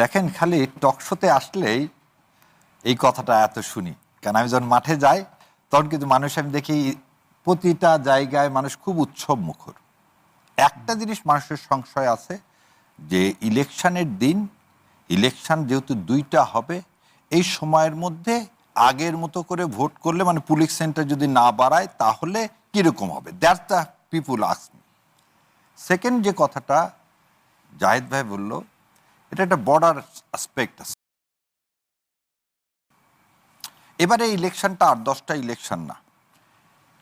দেখেন, খালি টকশোতে আসলেই এই কথাটা এত শুনি। কারণ আমি যখন মাঠে যাই, তখন কিন্তু মানুষ আমি দেখি প্রতিটা জায়গায় মানুষ খুব উৎসব মুখর। একটা জিনিস মানুষের সংশয় আছে যে, ইলেকশনের দিন, ইলেকশন যেহেতু দুইটা হবে, এই সময়ের মধ্যে আগের মতো করে ভোট করলে মানে পুলিশ সেন্টার যদি না বাড়ায়, তাহলে কীরকম হবে? দ্যাটস দ্য পিপুল আসমি সেকেন্ড যে কথাটা জাহেদ ভাই বলল এটা একটা বর্ডার অ্যাসপেক্ট আছে। এবারে ইলেকশনটা আট দশটা ইলেকশন না।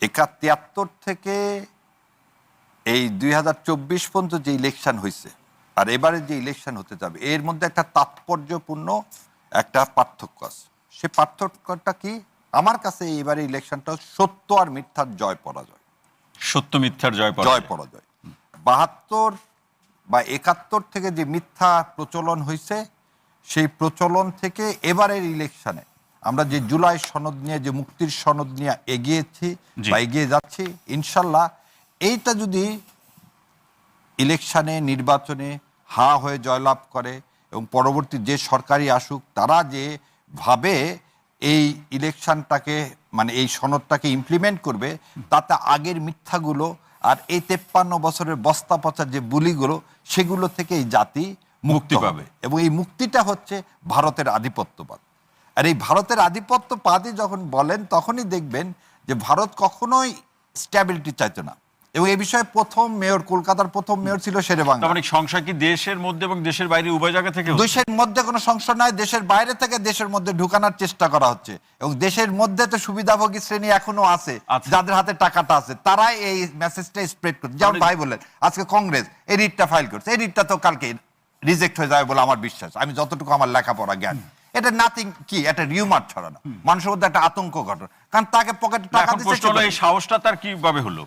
একা তিয়াত্তর থেকে এই দুই হাজার চব্বিশ পর্যন্ত যে ইলেকশন হয়েছে আর এবারে যে ইলেকশন হতে যাবে এর মধ্যে একটা তাৎপর্যপূর্ণ একটা পার্থক্য আছে। সে পার্থক্যটা কি? আমার কাছে এবারে ইলেকশনটা সত্য আর মিথ্যার জয় পরাজয়। সত্য মিথ্যার জয় জয় পরাজয়। বাহাত্তর বা একাত্তর থেকে যে মিথ্যা প্রচলন হয়েছে সেই প্রচলন থেকে এবারের ইলেকশনে আমরা যে জুলাই সনদ নিয়ে যে মুক্তির সনদ নিয়ে এগিয়েছি বা এগিয়ে যাচ্ছি ইনশাল্লাহ এইটা যদি ইলেকশনে নির্বাচনে হা হয়ে জয়লাভ করে এবং পরবর্তী যে সরকারি আসুক তারা যে ভাবে এই ইলেকশনটাকে মানে এই সনদটাকে ইমপ্লিমেন্ট করবে তাতে আগের মিথ্যাগুলো আর এই তেপ্পান্ন বছরের বস্তা পচার যে বুলিগুলো সেগুলো থেকে এই জাতি মুক্তি পাবে। এবং এই মুক্তিটা হচ্ছে ভারতের আধিপত্যবাদ। আর এই ভারতের আধিপত্যবাদী যখন বলেন তখনই দেখবেন যে ভারত কখনোই স্ট্যাবিলিটি চাইতো না। এবং এই বিষয়ে প্রথম মেয়র কলকাতার প্রথম মেয়র ছিল শেরে বাংলা। মানে সংশয় কি দেশের মধ্যে এবং দেশের বাইরে উভয় জায়গা থেকে দেশের মধ্যে কোনো সংশয় নাই দেশের বাইরে থেকে দেশের মধ্যে ঢুকানোর চেষ্টা করা হচ্ছে। এবং দেশের মধ্যে তো সুবিধাভোগী শ্রেণি এখনও আছে আছে। যাদের হাতে টাকাটা আছে তারাই এই মেসেজটা স্প্রেড করছে। যেমন মানে- ভাই বললেন আজকে কংগ্রেস এই রিটটা ফাইল করছে। এই রিটটা তো কালকে রিজেক্ট হয়ে যাবে বলে আমার বিশ্বাস। আমি যতটুকু আমার লেখাপড়া জ্ঞান। এটা নাথিং কি? একটা রিউমার ছড়ানো। মানুষের মধ্যে একটা আতঙ্ক ঘটনা কারণ তাকে পকেটে টাকা দিচ্ছে এই সাহসটা তার কীভাবে হলো?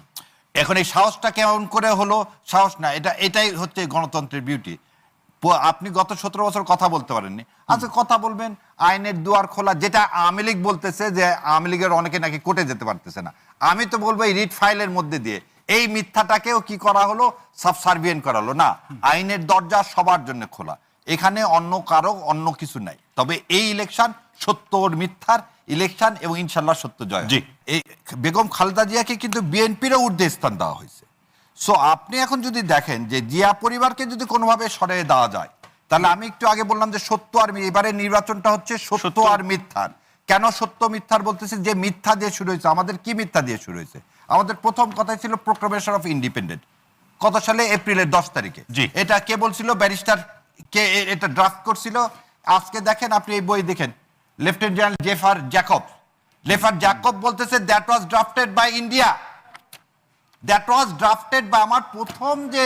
এখন এই সাহসটা কেমন করে হলো? সাহস না, এটা, এটাই হচ্ছে গণতন্ত্রের বিউটি আপনি গত সতেরো বছর কথা বলতে পারেননি। আচ্ছা কথা বলবেন, আইনের দুয়ার খোলা, যেটা আওয়ামী লীগ বলতেছে যে আওয়ামী লীগের অনেকে নাকি কোর্টে যেতে পারতেছে না। আমি তো বলব এই রিট ফাইলের মধ্যে দিয়ে, এই মিথ্যাটাকেও কি করা হলো? সাবসার্ভিয়েন্ট করা হলো। না, আইনের দরজা সবার জন্য খোলা। এখানে অন্য কারও অন্য কিছু নাই। তবে এই ইলেকশন সত্য মিথ্যার ইলেকশন এবং ইনশাল্লাহ সত্য জয় জি। এই বেগম খালেদা জিয়াকে কিন্তু বিএনপিরও ঊর্ধ্বে স্থান দেওয়া হয়েছে। সো আপনি এখন যদি দেখেন যে জিয়া পরিবারকে যদি কোনোভাবে সরিয়ে দেওয়া যায় তাহলে আমি একটু আগে বললাম যে সত্য আর এবারে নির্বাচনটা হচ্ছে সত্য। আর মিথ্যার। কেন সত্য মিথ্যার বলতেছি? যে মিথ্যা দিয়ে শুরু হয়েছে। আমাদের কি মিথ্যা দিয়ে শুরু হয়েছে? আমাদের প্রথম কথা ছিল প্রোক্লামেশন অফ ইন্ডিপেন্ডেন্ট কত সালে? এপ্রিলের দশ তারিখে। জি। এটা কে বলছিল? ব্যারিস্টার কে এটা ড্রাফট করছিল। আজকে দেখেন আপনি এই বই দেখেন। লেফটেন্যান্ট জেনারেল জেফার জ্যাকব লেফার জ্যাকব বলতেছে that was drafted by India that was drafted by আমার প্রথম যে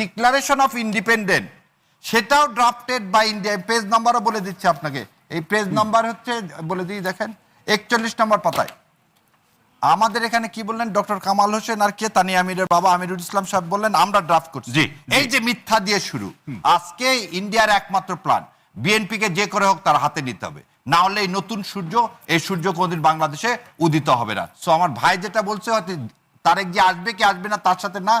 ডিক্লারেশন অফ ইন্ডিপেন্ডেন্ট সেটাও ড্রাফটেড বাই ইন্ডিয়া পেজ নাম্বারও বলে দিচ্ছে আপনাকে। এই পেজ নাম্বার হচ্ছে বলে দিই দেখেন একচল্লিশ নম্বর পাতায়। আমাদের এখানে কি বললেন? ডক্টর কামাল হোসেন আর কে? তানি আমিরের বাবা আমিরুল ইসলাম সাহেব বললেন আমরা ড্রাফট করছি। এই যে মিথ্যা দিয়ে শুরু আজকে ইন্ডিয়ার একমাত্র প্ল্যান বিএনপি কে যে করে হোক তার হাতে নিতে হবে। না হলে এই নতুন সূর্য এই সূর্য কোনদিন বাংলাদেশে উদিত হবে না। সো আমার ভাই যেটা বলছে হয়তো তারেক যে আসবে কি আসবে না তার সাথে না।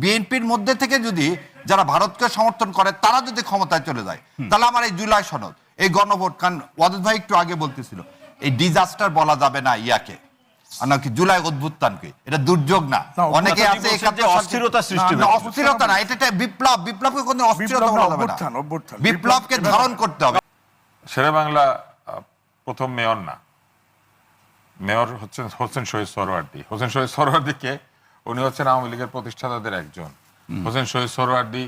বিএনপির মধ্যে থেকে যদি যারা ভারতকে সমর্থন করে তারা যদি ক্ষমতায় চলে যায় তাহলে আমার এই জুলাই সনদ এই গণভোট কারণ ওয়াদুদ ভাই একটু আগে বলতেছিল এই ডিজাস্টার বলা যাবে না ইয়াকে। নাকি জুলাই অদ্ভুতানকে এটা দুর্যোগ না। অনেকে আছে অস্থিরতা সৃষ্টি না, অস্থিরতা না এটা একটা বিপ্লব বিপ্লবকে কোনো অস্থিরতা বলা যাবে না। বিপ্লবকে ধারণ করতে হবে। শেরে বাংলা প্রথম মেয়র না। মেয়র হচ্ছেন হোসেন শহীদ সরোয়ার্দি হোসেন শহীদ সরোয়ার্দিকে উনি হচ্ছেন আওয়ামী লীগের প্রতিষ্ঠাতাদের একজন। হোসেন শহীদ সরোয়ার্দি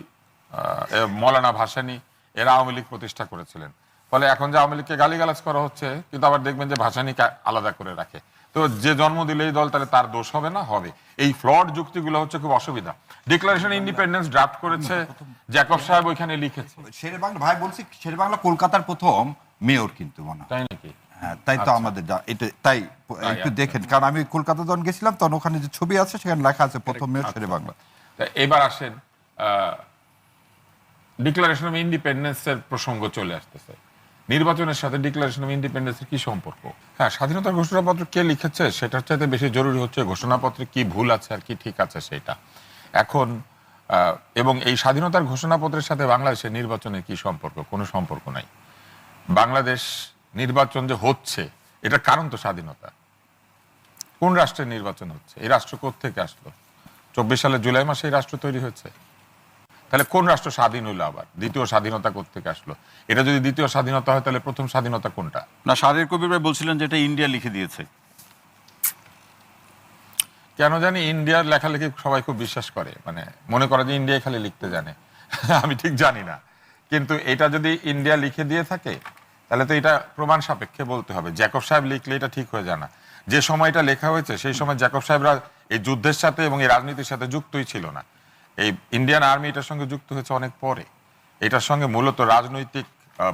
আহ, মৌলানা ভাসানী এরা আওয়ামী লীগ প্রতিষ্ঠা করেছিলেন। ফলে এখন যে আওয়ামী লীগকে গালিগালাজ করা হচ্ছে কিন্তু আবার দেখবেন যে ভাসানীকে আলাদা করে রাখে। তো যে জন্ম দিলে এই দল তাহলে তার দোষ হবে না? হবে। এই ফ্লড যুক্তিগুলো হচ্ছে খুব অসুবিধা। ডিক্লারেশন ইন্ডিপেন্ডেন্স ড্রাফট করেছে জ্যাকব সাহেব ওইখানে লিখেছে। শেরে বাংলা ভাই বলছি শেরে বাংলা কলকাতার প্রথম মেয়র কিন্তু মনে তাই নাকি? হ্যাঁ তাই তো আমাদের যা- এটা তাই একটু আচ্ছা। দেখেন কারণ আমি কলকাতা যখন গেছিলাম তখন ওখানে যে ছবি আছে সেখানে লেখা আছে প্রথম মেয়র শেরে বাংলা। এবার আসেন ডিক্লারেশন অফ ইন্ডিপেন্ডেন্সের প্রসঙ্গ চলে আসতেছে। নির্বাচনের সাথে ডিক্লারেশন অফ ইন্ডিপেন্ডেন্সের কি সম্পর্ক? হ্যাঁ স্বাধীনতার ঘোষণাপত্র কে লিখেছে সেটার চাইতে বেশি জরুরি হচ্ছে ঘোষণাপত্রে কি ভুল আছে আর কি ঠিক আছে সেটা। এখন এবং এই স্বাধীনতার ঘোষণাপত্রের সাথে বাংলাদেশের নির্বাচনের কি সম্পর্ক? কোনো সম্পর্ক নাই। বাংলাদেশ নির্বাচন যে হচ্ছে, এটার কারণ তো স্বাধীনতা। কোন রাষ্ট্রের নির্বাচন হচ্ছে? এই রাষ্ট্র থেকে আসলো? চব্বিশ সালের জুলাই মাসে এই রাষ্ট্র তৈরি হয়েছে। তাহলে কোন রাষ্ট্র স্বাধীন হইল আবার? দ্বিতীয় স্বাধীনতা থেকে আসলো? এটা যদি দ্বিতীয় স্বাধীনতা হয় তাহলে প্রথম স্বাধীনতা কোনটা? না শাহরির কবির ভাই বলছিলেন যে এটা ইন্ডিয়া লিখে দিয়েছে। কেন জানি ইন্ডিয়ার লেখালেখি সবাই খুব বিশ্বাস করে। মানে মনে করে যে ইন্ডিয়া খালি লিখতে জানে। আমি ঠিক জানি না। কিন্তু এটা যদি ইন্ডিয়া লিখে দিয়ে থাকে তাহলে তো এটা প্রমাণ সাপেক্ষে বলতে হবে। জ্যাকব সাহেব লিখলে এটা ঠিক হয়ে যায় না। যে সময়টা লেখা হয়েছে সেই সময় জ্যাকব সাহেবরা এই যুদ্ধের সাথে এবং এই রাজনীতির সাথে যুক্তই ছিল না। এই ইন্ডিয়ান আর্মি এটার সঙ্গে যুক্ত হয়েছে অনেক পরে। এটার সঙ্গে মূলত রাজনৈতিক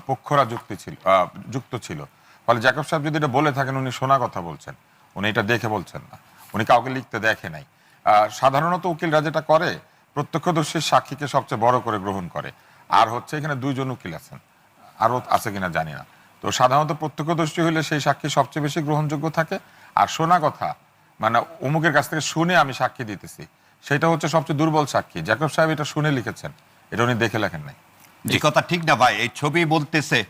পক্ষরা যুক্তি ছিল যুক্ত ছিল। ফলে জ্যাকব সাহেব যদি এটা বলে থাকেন, উনি শোনা কথা বলছেন। উনি এটা দেখে বলছেন না। উনি কাউকে লিখতে দেখে নাই। সাধারণত উকিলরা যেটা করে, প্রত্যক্ষদর্শীর সাক্ষীকে সবচেয়ে বড় করে গ্রহণ করে। আর হচ্ছে এখানে দুইজন উকিল আছেন। আরও আছে কিনা জানি না। তো সাধারণত প্রত্যক্ষদর্শী হলে সেই সাক্ষী সবচেয়ে বেশি গ্রহণযোগ্য থাকে। আর শোনা কথা মানে অমুকের কাছ থেকে শুনে আমি সাক্ষী দিতেছি। সেটা হচ্ছে সবচেয়ে দুর্বল সাক্ষী। জ্যাকব সাহেব এটা শুনে লিখেছেন। এটা উনি দেখে লেখেন নাই। এই কথা ঠিক না ভাই এই ছবি বলতেছে।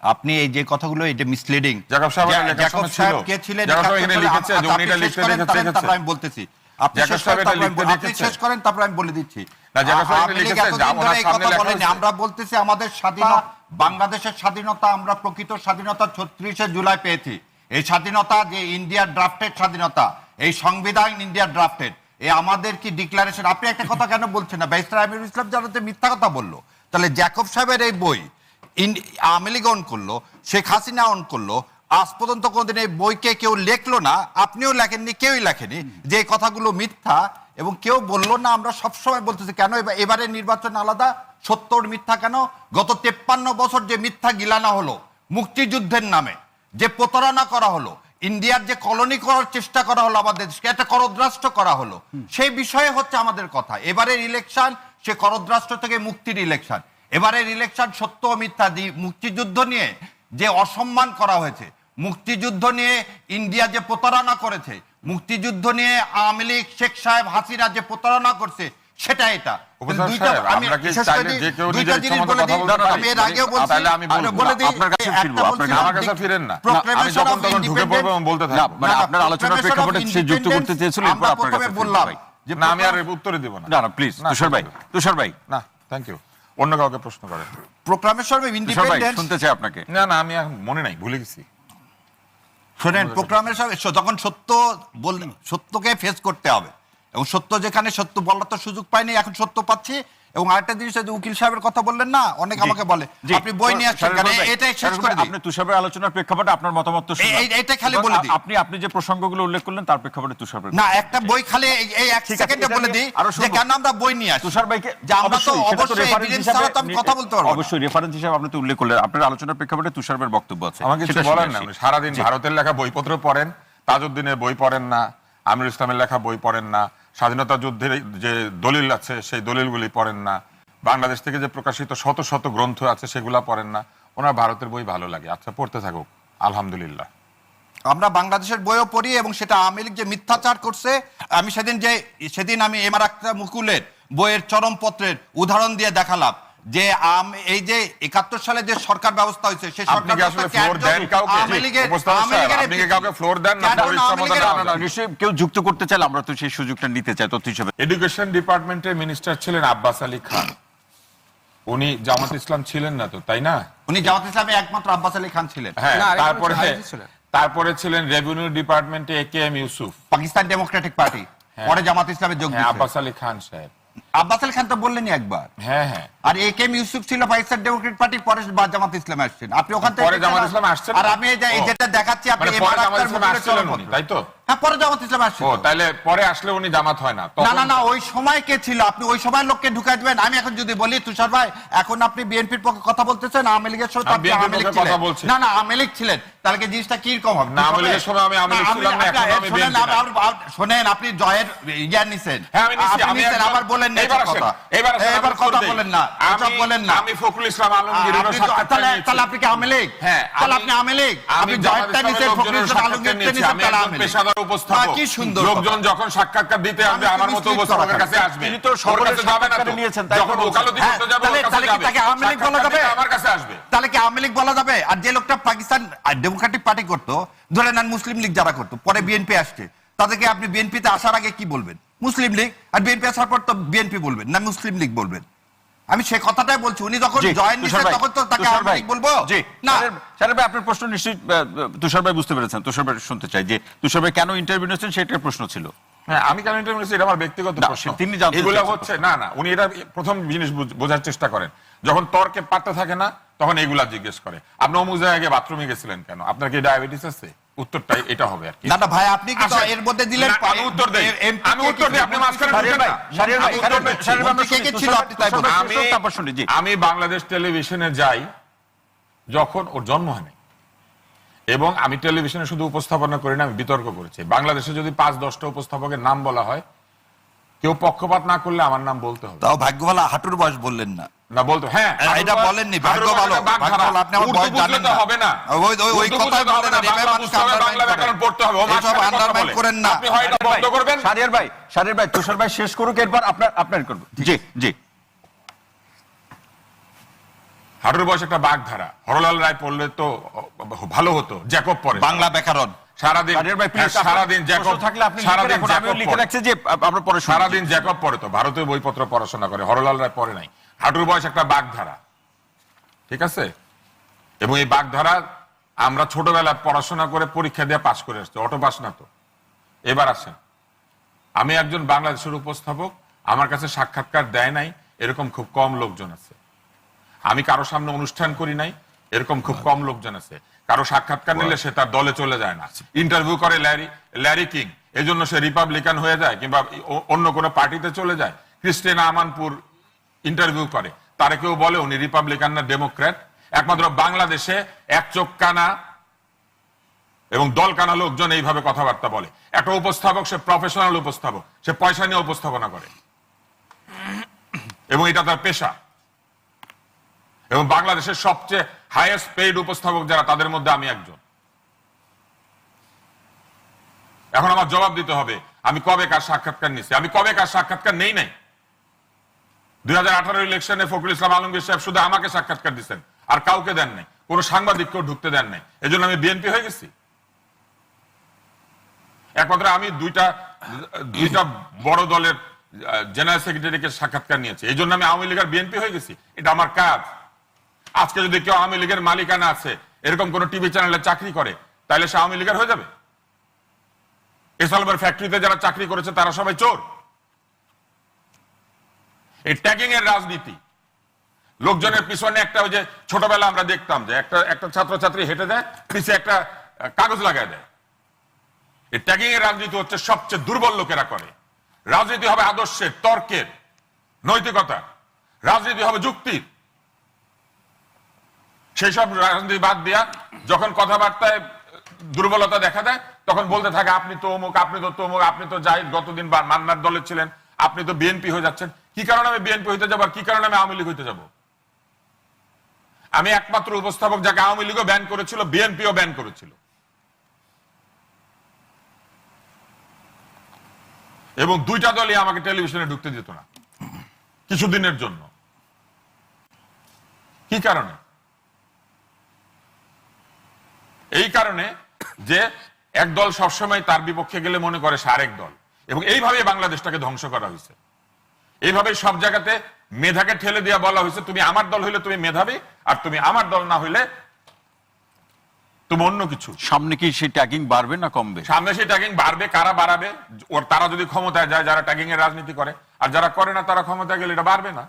আপনি এই যে কথাগুলো এটা মিসলিডিং জাকব সাহেব সময় ছিল। কে ছিলেন জাকব সাহেব এখানে লিখেছে যে উনি এটা লিখতে লিখেছে, তারপরে- আমি বলতেছি। আপনি শেষ সাহেব করেন, আপনি শেষ করেন তারপরে আমি বলে দিচ্ছি। না, জাকব সাহেব এটা লিখেছে, যা এই সামনে লেখা বলেনি। আমরা বলতেছি আমাদের স্বাধীনতা বাংলাদেশের স্বাধীনতা আমরা প্রকৃত স্বাধীনতা ছত্রিশে জুলাই পেয়েছি। এই স্বাধীনতা যে ইন্ডিয়ার ড্রাফটেড স্বাধীনতা এই সংবিধান ইন্ডিয়ার ড্রাফটেড এই আমাদের কি ডিক্লারেশন আপনি একটা কথা কেন বলছেন না? ব্যারিস্টার আমিরুল ইসলাম যারা যে মিথ্যা কথা বলল। তাহলে জ্যাকব সাহেবের এই বই আওয়ামী লীগ অন করল শেখ হাসিনা অন করল, আজ পর্যন্ত কোনোদিন এই বইকে কেউ লেখলো না, আপনিও লেখেননি, কেউই লেখেনি। যে কথাগুলো মিথ্যা এবং কেউ বলল না, আমরা সবসময় বলতেছি, কেন এবারে নির্বাচন আলাদা? সত্তর মিথ্যা কেন? গত তেপ্পান্ন বছর যে মিথ্যা গিলানা হলো মুক্তিযুদ্ধের নামে, যে প্রতারণা করা হলো ইন্ডিয়ার যে কলোনি করার চেষ্টা করা হলো আমাদের দেশকে একটা করদ্রাষ্ট্র করা হলো। সেই বিষয়ে হচ্ছে আমাদের কথা। এবারের ইলেকশন সে করদ্রাষ্ট্র থেকে মুক্তির ইলেকশন এবারের ইলেকশন সত্য মিথ্যা দি- মুক্তিযুদ্ধ নিয়ে যে অসম্মান করা হয়েছে মুক্তিযুদ্ধ নিয়ে ইন্ডিয়া যে প্রতারণা করেছে মুক্তিযুদ্ধ নিয়ে আওয়ামী লীগ শেখ সাহেব হাসিনা যে প্রতারণা করছে সেটা এটা করে আপনার না। আমি মানে আলোচনার প্রেক্ষাপটে যুক্ত করতে চেয়েছিল না আর উত্তরে দিব না। না না প্লিজ তুষার ভাই তুষার ভাই। না থ্যাংক ইউ অন্য কাউকে প্রশ্ন ভাই independence শুনতে চাই আপনাকে। না না আমি এখন মনে নাই ভুলে গেছি। শোনেন প্রোগ্রামের সঙ্গে যখন সত্য বল সত্যকে ফেস করতে হবে এবং সত্য যেখানে সত্য বলার তো সুযোগ পাইনি এখন সত্য পাচ্ছি। এবং আরেকটা জিনিস যে উকিল সাহেবের কথা বললেন না? অনেক আমাকে বলে। আপনি বই নিয়ে আসছেন ভাই, এটাই শেষ করে দিই। আপনি তুষার ভাই আলোচনার প্রেক্ষাপটে আপনার মতামত তো। এই- খালি বলে দিই। আপনি আপনি যে প্রসঙ্গগুলো উল্লেখ করলেন তার প্রেক্ষাপটে তুষার ভাই না একটা বই খালি এই- এক সেকেন্ডে বলে দিই যে। কেন আমরা বই নিয়ে আসি তুষার ভাইকে যে আমরা তো অবশ্যই, হিসাবে ছাড়া তো আমি কথা বলতে পারব অবশ্যই রেফারেন্স হিসেবে আপনি তো উল্লেখ করলেন। আপনার আলোচনার প্রেক্ষাপটে তুষারের বক্তব্য আছে। আমাকে কিছু বলেন না আসি। উনি সারাদিন ভারতের লেখা বইপত্র পড়েন তাজউদ্দিনের বই পড়েন না আমির ইসলামের লেখা বই পড়েন না স্বাধীনতা যুদ্ধের যে দলিল আছে, সেই দলিলগুলি পড়েন না। বাংলাদেশ থেকে যে প্রকাশিত শত শত গ্রন্থ আছে, সেগুলা পড়েন না। ওনার ভারতের বই ভালো লাগে। আচ্ছা পড়তে থাকুক। আলহামদুলিল্লাহ। আমরা বাংলাদেশের বইও পড়ি এবং সেটা আওয়ামী লীগ যে মিথ্যাচার করছে, আমি সেদিন যে, সেদিন আমি এমার আক্তার মুকুলের বইয়ের চরমপত্রের উদাহরণ দিয়ে দেখালাম। যে আম- এই যে একাত্তর সালে যে সরকার ব্যবস্থা হয়েছে সেই সরকার নিশ্চয়ই কেউ যুক্ত করতে চাইলে আমরা তো সেই সুযোগটা নিতে চাই তথ্য হিসেবে। এডুকেশন ডিপার্টমেন্টের মিনিস্টার ছিলেন আব্বাস আলী খান। উনি জামাত ইসলাম ছিলেন না তো তাই না? উনি জামাত ইসলামে একমাত্র আব্বাস আলী খান ছিলেন। হ্যাঁ তারপরে। তারপরে ছিলেন রেভিনিউ ডিপার্টমেন্টে A K M Yusuf Pakistan democratic party পরে জামাত ইসলামে যোগ হ্যাঁ আব্বাস আলী খান সাহেব। আব্বাস আলী খান তো বললেনই একবার। হ্যাঁ হ্যাঁ। আর এ ইউসুফ ছিল পাকিস্তান ডেমোক্রেট পার্টি পরে বা- জামাত ইসলামে আসছেন। আপনি ওখান থেকে পরে জামাত ইসলামে আসছেন? আর আমি এই। যেটা দেখাচ্ছি আপনি মানে এবার পরে জামাত আক্তার আসছিলেন উনি, তাই তো? হ্যাঁ পরে জামাত ইসলামে ও তাহলে পরে আসলে উনি জামাত হয় না। না না না ওই সময় কে ছিল? আপনি ওই সময় লোককে ঢুকাই দিবেন। আমি এখন যদি বলি তুষার ভাই এখন আপনি বিএনপির পক্ষে কথা বলতেছেন আওয়ামী লীগের আমি আপনি আওয়ামী লীগ ছিলেন। না না আওয়ামী লীগ ছিলেন। তাহলে জিনিসটা কি রকম হবে? না, আওয়ামী লীগের সময় আমি আওয়ামী লীগ ছিলাম না, এখন আমি শোনেন, আপনি জয়ের ইয়া নিছেন। হ্যাঁ, আমি নিছি, আমি আবার বলেন এবার আসেন, এবার এবার কথা বলেন না এসব বলেন না। আমি ফখরুল ইসলাম আলমগীরেরও আপনি তো- সাক্ষাৎকার তাহলে তাহলে আপনি কি আওয়ামী হ্যাঁ, তাহলে আপনি আওয়ামী আপনি জয়েন্টটা ইসলামের ফখরুল ইসলাম সাক্ষাৎকার আলমগীরটা নিয়েছি। নিছেন আমি তাহলে একজন পেশাদার উপস্থাপক। কি সুন্দর লোকজন যখন সাক্ষাৎকার দিতে আসবে আমার মতো উপস্থাপকের কাছে আসবে। তিনি তো ওর কাছে যাবে না তো। নিয়েছেন, যখন ওকালতি হ্যাঁ, করতে যাবে তাহলে- তাহলে কি তাকে আওয়ামী বলা যাবে? আমার কাছে আসবে। তাহলে কি বলা যাবে? আর যে লোকটা পাকিস্তান ডেমোক্রেটিক পার্টি করতো ধরে নেন মুসলিম লীগ যারা করতো পরে বিএনপি আসছে। তাদেরকে আপনি বিএনপিতে আসার আগে কি বলবেন? মুসলিম লীগ আর বিএনপি আসার পর তো বিএনপি বলবেন না মুসলিম লীগ বলবেন। আমি সে কথাটাই বলছি। উনি যখন জয়েন ভাই, তখন তো তাকে আওয়ামী বলব? জি না। শাহরিয়ার ভাই আপনার প্রশ্ন নিশ্চয়ই তুষার ভাই বুঝতে পেরেছেন। তুষার ভাই শুনতে চাই যে তুষার ভাই কেন ইন্টারভিউ নিয়েছেন সেটার প্রশ্ন ছিল। হ্যাঁ আমি কেন ইন্টারভিউ নিয়েছি এটা আমার ব্যক্তিগত প্রশ্ন। তিনি জানতে এগুলো হচ্ছে না না উনি এটা প্রথম জিনিস বোঝার চেষ্টা করেন। যখন তর্কে পাত্তা থাকে না তখন এইগুলা জিজ্ঞেস করে। আপনি অমুক জায়গায় বাথরুমে গেছিলেন কেন? আপনার কি ডায়াবেটিস আছে? উত্তরটা এটা হবে আর কি না না ভাই আপনি কিন্তু আসেন। এর মধ্যে দিলেন আমি উত্তর দেই আমি উত্তর দিই আপনি মাঝখানে ঢুকেন ভাই, না। আমি কে কে ছিল আপনি তাই বলুন। আমি জি। আমি বাংলাদেশ টেলিভিশনে যাই যখন ওর জন্ম হয়নি এবং আমি টেলিভিশনে শুধু উপস্থাপনা করি না আমি বিতর্ক করেছি বাংলাদেশে যদি পাঁচ দশটা উপস্থাপকের নাম বলা হয় কেউ পক্ষপাত না করলে আমার নাম বলতে হবে তাও ভাগ্য ভালো হাঁটুর বয়স বললেন না না বলতো হ্যাঁ এটা বলেননি, ভাগ্য ভালো, ভাগ্য ভালো, আপনি আমার বয়স বুঝলে জানেন তো না। হবে না। ওই- ওই- ওই উর্দু কথাই বুঝলে তো হবে বলেন, না, এভাবে বাংলা মানুষকে বুঝতে হবে, undermine বাংলা ব্যাকরণ পড়তে হবে ও এইসব মাঝখানে কথা undermine বলে। করেন না। আপনি হয় এটা বন্ধ করবেন? শাহরিয়ার ভাই শাহরিয়ার ভাই তুষার ভাই শেষ করুক এরপর আপনার আপনার করব। জি জি। হাড়ুর বয়স একটা বাগধারা। হরলাল রায় পড়লে তো ভালো হতো জ্যাকব পরে বাংলা ব্যাকরণ। সারাদিন হ্যাঁ, সারাদিন জ্যাকব থাকলে আপনি সারাদিন লিখে। রাখছি যে আমরা পরে সারাদিন জ্যাকব পড়ে তো ভারতীয় বইপত্র পড়াশোনা করে হরলাল রায় পড়ে নাই। হাঁটুর বয়স একটা বাগধারা। ঠিক আছে? এবং এই বাগধারা আমরা ছোটবেলায় পড়াশোনা করে পরীক্ষা দিয়ে পাশ করে আসছি। অটো পাস না তো। এবার আসেন। আমি একজন বাংলাদেশের উপস্থাপক আমার কাছে সাক্ষাৎকার দেয় নাই এরকম খুব কম লোকজন আছে। আমি কারও সামনে অনুষ্ঠান করি নাই এরকম খুব কম লোকজন আছে। কারও সাক্ষাৎকার নিলে সে তার দলে চলে যায় না। ইন্টারভিউ করে ল্যারি ল্যারি কিং। এই জন্য সে রিপাবলিকান হয়ে যায় কিংবা অন্য কোনো পার্টিতে চলে যায়। ক্রিস্টিনা আমানপুর ইন্টারভিউ করে। তারে কেউ বলে উনি রিপাবলিকান না ডেমোক্র্যাট একমাত্র বাংলাদেশে এক চোখ কানা এবং দল কানা লোকজন এইভাবে কথাবার্তা বলে। একটা উপস্থাপক, সে প্রফেশনাল উপস্থাপক, সে পয়সা নিয়ে উপস্থাপনা করে। এবং এটা তার পেশা। এবং বাংলাদেশের সবচেয়ে হাইয়েস্ট পেইড উপস্থাপক যারা, তাদের মধ্যে আমি একজন। এখন আমার জবাব দিতে হবে, আমি কবে কার সাক্ষাৎকার নিছি আমি কবে কার সাক্ষাৎকার নেই নাই? দুই হাজার আঠারো ইলেকশনে ফখরুল ইসলাম আলমগীর সাহেব শুধু আমাকে সাক্ষাৎকার দিচ্ছেন আর কাউকে দেন নাই, কোনো সাংবাদিককেও ঢুকতে দেন নাই। এজন্য আমি বিএনপি হয়ে গেছি। একমাত্র আমি দুইটা দুইটা বড় দলের জেনারেল সেক্রেটারিকে সাক্ষাৎকার নিয়েছি। এই জন্য আমি আওয়ামী লীগের বিএনপি হয়ে গেছি। এটা আমার কাজ। আজকে যদি কেউ আওয়ামী লীগের মালিকানা আছে, এরকম কোন টিভি চ্যানেলে চাকরি করে তাহলে সে আওয়ামী লীগের হয়ে যাবে। এসআলমের ফ্যাক্টরিতে যারা চাকরি করেছে, তারা সবাই চোর। এই ট্যাগিং এর রাজনীতি। লোকজনের পিছনে একটা ওই যে ছোটবেলা আমরা দেখতাম যে একটা একটা ছাত্রছাত্রী হেঁটে দেয় পিছিয়ে একটা কাগজ লাগায় দেয়। এই ট্যাগিং এর রাজনীতি হচ্ছে সবচেয়ে দুর্বল লোকেরা করে। রাজনীতি হবে আদর্শের, তর্কের নৈতিকতা রাজনীতি হবে যুক্তির। সেই সব রাজনীতি বাদ দিয়া যখন কথাবার্তায় দুর্বলতা দেখা দেয়, তখন বলতে থাকে, আপনি তো অমুক, আপনি তো তমুক, আপনি তো যাই গতদিন মান্নার দলে ছিলেন, আপনি তো বিএনপি হয়ে যাচ্ছেন। কি কারণে আমি বিএনপি হইতে যাব কি কারণে আমি আওয়ামী লীগ হইতে যাব? আমি একমাত্র উপস্থাপক যাকে আওয়ামী লীগও ব্যান করেছিল, বিএনপিও ব্যান করেছিল। এবং দুইটা দলই আমাকে টেলিভিশনে ঢুকতে দিত না, কিছুদিনের জন্য। কি কারণে? এই কারণে যে এক দল সবসময় তার বিপক্ষে গেলে মনে করে সে আরেক দল। এবং এইভাবে বাংলাদেশটাকে ধ্বংস করা হয়েছে। এইভাবে সব জায়গাতে মেধাকে ঠেলে দিয়া বলা হয়েছে তুমি আমার দল হইলে তুমি মেধাবী আর তুমি আমার দল না হইলে তুমি অন্য কিছু। সামনে কি সেই ট্যাগিং বাড়বে না কমবে? সামনে সেই ট্যাগিং বাড়বে কারা বাড়াবে? ওর তারা যদি ক্ষমতায় যায় যারা ট্যাগিং এর রাজনীতি করে আর যারা করে না তারা ক্ষমতায় গেলে এটা বাড়বে না।